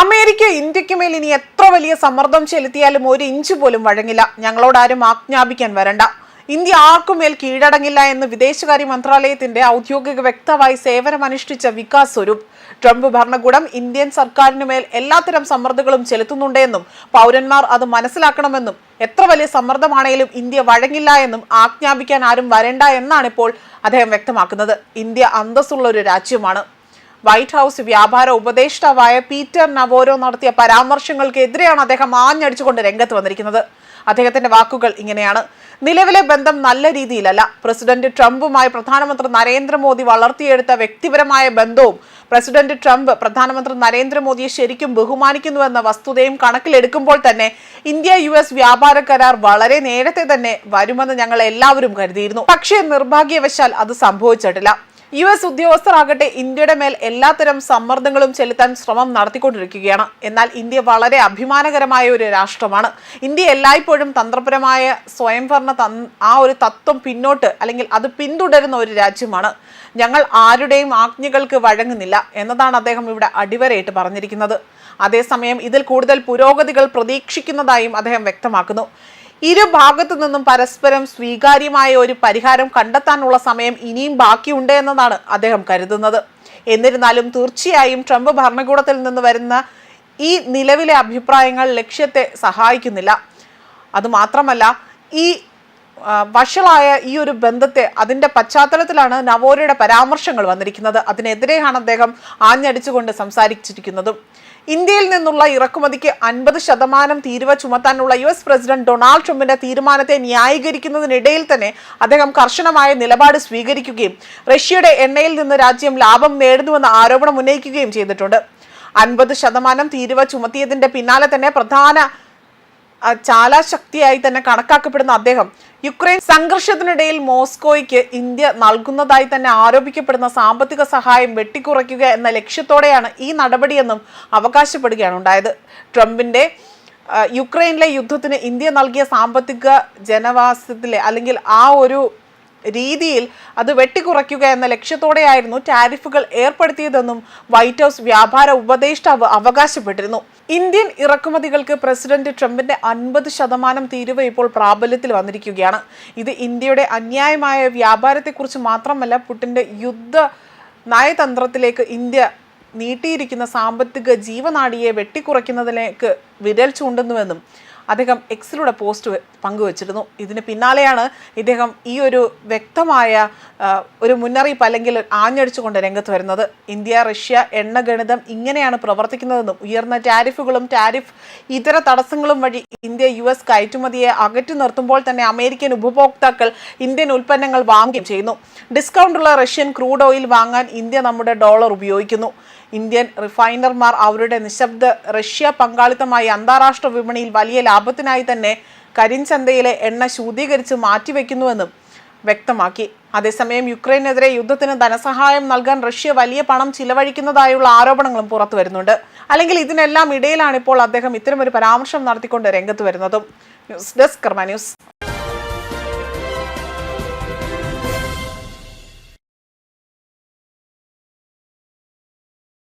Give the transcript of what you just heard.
America ഇന്ത്യയ്ക്ക് മേൽ ഇനി എത്ര വലിയ സമ്മർദ്ദം ചെലുത്തിയാലും ഒരു ഇഞ്ച് പോലും വഴങ്ങില്ല. ഞങ്ങളോട് ആരും ആജ്ഞാപിക്കാൻ വരണ്ട. ഇന്ത്യ ആർക്കുമേൽ കീഴടങ്ങില്ല എന്ന് വിദേശകാര്യ മന്ത്രാലയത്തിന്റെ ഔദ്യോഗിക വ്യക്തമായി സേവനമനുഷ്ഠിച്ച വികാസ് സ്വരൂപ്. ട്രംപ് ഭരണകൂടം ഇന്ത്യൻ സർക്കാരിനുമേൽ എല്ലാത്തരം സമ്മർദ്ദങ്ങളും ചെലുത്തുന്നുണ്ടെന്നും പൗരന്മാർ അത് മനസ്സിലാക്കണമെന്നും എത്ര വലിയ സമ്മർദ്ദമാണെങ്കിലും ഇന്ത്യ വഴങ്ങില്ല എന്നും ആജ്ഞാപിക്കാൻ ആരും വരണ്ട എന്നാണ് ഇപ്പോൾ അദ്ദേഹം വ്യക്തമാക്കുന്നത്. ഇന്ത്യ അന്തസ്സുള്ള ഒരു രാജ്യമാണ്. വൈറ്റ് ഹൗസ് വ്യാപാര ഉപദേഷ്ടാവായ പീറ്റർ നവോരോ നടത്തിയ പരാമർശങ്ങൾക്കെതിരെയാണ് അദ്ദേഹം ആഞ്ഞടിച്ചുകൊണ്ട് രംഗത്ത് വന്നിരിക്കുന്നത്. അദ്ദേഹത്തിന്റെ വാക്കുകൾ ഇങ്ങനെയാണ്. നിലവിലെ ബന്ധം നല്ല രീതിയിലല്ല. പ്രസിഡന്റ് ട്രംപുമായി പ്രധാനമന്ത്രി നരേന്ദ്രമോദി വളർത്തിയെടുത്ത വ്യക്തിപരമായ ബന്ധവും പ്രസിഡന്റ് ട്രംപ് പ്രധാനമന്ത്രി നരേന്ദ്രമോദിയെ ശരിക്കും ബഹുമാനിക്കുന്നുവെന്ന വസ്തുതയും കണക്കിലെടുക്കുമ്പോൾ തന്നെ ഇന്ത്യ യു എസ് വ്യാപാര കരാർ വളരെ നേരത്തെ തന്നെ വരുമെന്ന് ഞങ്ങൾ എല്ലാവരും കരുതിയിരുന്നു. പക്ഷേ നിർഭാഗ്യവശാൽ അത് സംഭവിച്ചിട്ടില്ല. യു എസ് ഉദ്യോഗസ്ഥർ ആകട്ടെ ഇന്ത്യയുടെ മേൽ എല്ലാത്തരം സമ്മർദ്ദങ്ങളും ചെലുത്താൻ ശ്രമം നടത്തിക്കൊണ്ടിരിക്കുകയാണ്. എന്നാൽ ഇന്ത്യ വളരെ അഭിമാനകരമായ ഒരു രാഷ്ട്രമാണ്. ഇന്ത്യ എല്ലായ്പ്പോഴും തന്ത്രപരമായ സ്വയംഭരണ ആ ഒരു തത്വം പിന്നോട്ട് അല്ലെങ്കിൽ അത് പിന്തുടരുന്ന ഒരു രാജ്യമാണ്. ഞങ്ങൾ ആരുടെയും ആജ്ഞകൾക്ക് വഴങ്ങുന്നില്ല എന്നതാണ് അദ്ദേഹം ഇവിടെ അടിവരയിട്ട് പറഞ്ഞിരിക്കുന്നത്. അതേസമയം ഇതിൽ കൂടുതൽ പുരോഗതികൾ പ്രതീക്ഷിക്കുന്നതായും അദ്ദേഹം വ്യക്തമാക്കുന്നു. ഇരു ഭാഗത്തു നിന്നും പരസ്പരം സ്വീകാര്യമായ ഒരു പരിഹാരം കണ്ടെത്താനുള്ള സമയം ഇനിയും ബാക്കിയുണ്ട് എന്നതാണ് അദ്ദേഹം കരുതുന്നത്. എന്നിരുന്നാലും തീർച്ചയായും ട്രംപ് ഭരണകൂടത്തിൽ നിന്ന് വരുന്ന ഈ നിലവിലെ അഭിപ്രായങ്ങൾ ലക്ഷ്യത്തെ സഹായിക്കുന്നില്ല. അതുമാത്രമല്ല ഈ വഷളായ ഈ ഒരു ബന്ധത്തെ അതിന്റെ പശ്ചാത്തലത്തിലാണ് നവോരയുടെ പരാമർശങ്ങൾ വന്നിരിക്കുന്നത്. അതിനെതിരെയാണ് അദ്ദേഹം ആഞ്ഞടിച്ചുകൊണ്ട് സംസാരിച്ചിരിക്കുന്നതും. ഇന്ത്യയിൽ നിന്നുള്ള ഇറക്കുമതിക്ക് അൻപത് ശതമാനം തീരുവ ചുമത്താനുള്ള യു എസ് പ്രസിഡന്റ് ഡൊണാൾഡ് ട്രംപിന്റെ തീരുമാനത്തെ ന്യായീകരിക്കുന്നതിനിടയിൽ തന്നെ അദ്ദേഹം കർശനമായ നിലപാട് സ്വീകരിക്കുകയും റഷ്യയുടെ എണ്ണയിൽ നിന്ന് രാജ്യം ലാഭം നേടുന്നുവെന്ന ആരോപണം ഉന്നയിക്കുകയും ചെയ്തിട്ടുണ്ട്. അൻപത് ശതമാനം തീരുവ ചുമത്തിയതിന്റെ പിന്നാലെ തന്നെ പ്രധാന ചാലാശക്തിയായി തന്നെ കണക്കാക്കപ്പെടുന്ന അദ്ദേഹം യുക്രൈൻ സംഘർഷത്തിനിടയിൽ മോസ്കോയ്ക്ക് ഇന്ത്യ നൽകുന്നതായി തന്നെ ആരോപിക്കപ്പെടുന്ന സാമ്പത്തിക സഹായം വെട്ടിക്കുറയ്ക്കുക എന്ന ലക്ഷ്യത്തോടെയാണ് ഈ നടപടിയെന്നും അവകാശപ്പെടുകയാണ് ഉണ്ടായത്. ട്രംപിന്റെ യുക്രൈനിലെ യുദ്ധത്തിന് ഇന്ത്യ നൽകിയ സാമ്പത്തിക ജനവാസത്തിലെ അല്ലെങ്കിൽ ആ ഒരു രീതിയിൽ അത് വെട്ടിക്കുറയ്ക്കുക എന്ന ലക്ഷ്യത്തോടെയായിരുന്നു ടാരിഫുകൾ ഏർപ്പെടുത്തിയതെന്നും വൈറ്റ് ഹൗസ് വ്യാപാര ഉപദേഷ്ടാവ് അവകാശപ്പെട്ടിരുന്നു. ഇന്ത്യൻ ഇറക്കുമതികൾക്ക് പ്രസിഡന്റ് ട്രംപിന്റെ അൻപത് ശതമാനം തീരുവ ഇപ്പോൾ പ്രാബല്യത്തിൽ വന്നിരിക്കുകയാണ്. ഇത് ഇന്ത്യയുടെ അന്യായമായ വ്യാപാരത്തെക്കുറിച്ച് മാത്രമല്ല പുട്ടിന്റെ യുദ്ധ നയതന്ത്രത്തിലേക്ക് ഇന്ത്യ നീട്ടിയിരിക്കുന്ന സാമ്പത്തിക ജീവനാടിയെ വെട്ടിക്കുറയ്ക്കുന്നതിലേക്ക് വിരൽ ചൂണ്ടുന്നുവെന്നും അദ്ദേഹം എക്സിലൂടെ പോസ്റ്റ് പങ്കുവച്ചിരുന്നു. ഇതിന് പിന്നാലെയാണ് ഇദ്ദേഹം ഈ ഒരു വ്യക്തമായ ഒരു മുന്നറിയിപ്പ് അല്ലെങ്കിൽ ആഞ്ഞടിച്ചുകൊണ്ട് രംഗത്ത് വരുന്നത്. ഇന്ത്യ റഷ്യ എണ്ണ ഗണിതം ഇങ്ങനെയാണ് പ്രവർത്തിക്കുന്നതെന്നും ഉയർന്ന ടാരിഫുകളും ടാരിഫ് ഇതര തടസ്സങ്ങളും വഴി ഇന്ത്യ യു എസ് കയറ്റുമതിയെ അകറ്റി നിർത്തുമ്പോൾ തന്നെ അമേരിക്കൻ ഉപഭോക്താക്കൾ ഇന്ത്യൻ ഉൽപ്പന്നങ്ങൾ വാങ്ങുകയും ചെയ്യുന്നു. ഡിസ്കൗണ്ടുള്ള റഷ്യൻ ക്രൂഡ് ഓയിൽ വാങ്ങാൻ ഇന്ത്യ നമ്മുടെ ഡോളർ ഉപയോഗിക്കുന്നു. ഇന്ത്യൻ റിഫൈനർമാർ അവരുടെ നിശബ്ദ റഷ്യ പങ്കാളിത്തമായി അന്താരാഷ്ട്ര വിപണിയിൽ വലിയ ലാഭത്തിനായി തന്നെ കരിഞ്ചന്തയിലെ എണ്ണ ശൂദ്ധീകരിച്ച് മാറ്റിവെക്കുന്നുവെന്നും വ്യക്തമാക്കി. അതേസമയം യുക്രൈനെതിരെ യുദ്ധത്തിന് ധനസഹായം നൽകാൻ റഷ്യ വലിയ പണം ചിലവഴിക്കുന്നതായുള്ള ആരോപണങ്ങളും പുറത്തു വരുന്നുണ്ട്. അല്ലെങ്കിൽ ഇതിനെല്ലാം ഇടയിലാണ് ഇപ്പോൾ അദ്ദേഹം ഇത്തരമൊരു പരാമർശം നടത്തിക്കൊണ്ട് രംഗത്ത് വരുന്നതും. News desk Karma news.